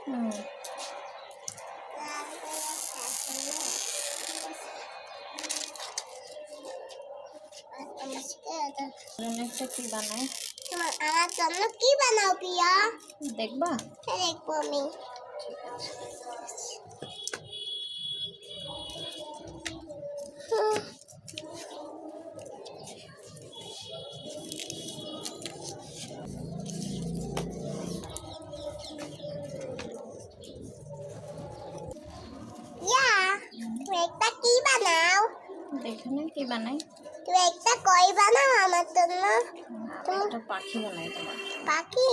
হুম জন্য একটা কি বানাই তোমার আমার জন্য কি বানাও প্রিয়া দেখবা দেখব আমি হুম, একটা কি বানাও? দেখে না কি বানাই? তুমি একটা কই বানাও আমার জন্য? একটা পাখি বানাই তোমার। পাখি?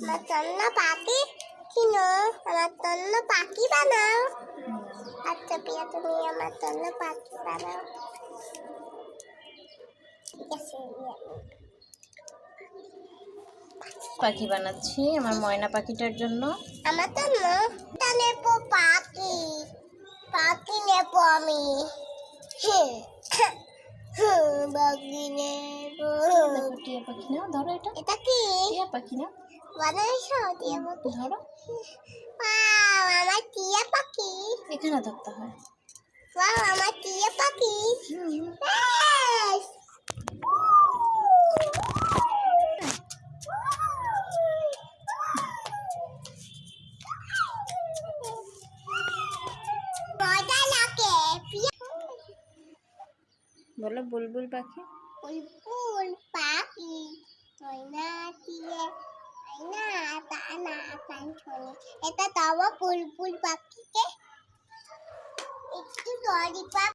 আমার জন্য পাখি? কিনো আমার জন্য পাখি বানাও। আচ্ছা প্রিয়া তুমি আমার জন্য পাখি বানাও। ঠিক আছে পাখি বানাচ্ছি আমার ময়না পাখিটার জন্য। আমার জন্য এটা নেব পাখি পাখি নেব আমি পাখি টিয়া পাখি না? ধরো এটা। এটা কি? টিয়া পাখি বানাইছো টিয়া পাখি। ধরো। আমার টিয়া পাখি। এখানে ধরতে হয়। আমার টিয়া পাখি। বলো বুলবুল পাখি? বুলবুল পাখি এটা তবে বুলবুল পাখিকে? একটু ললিপপ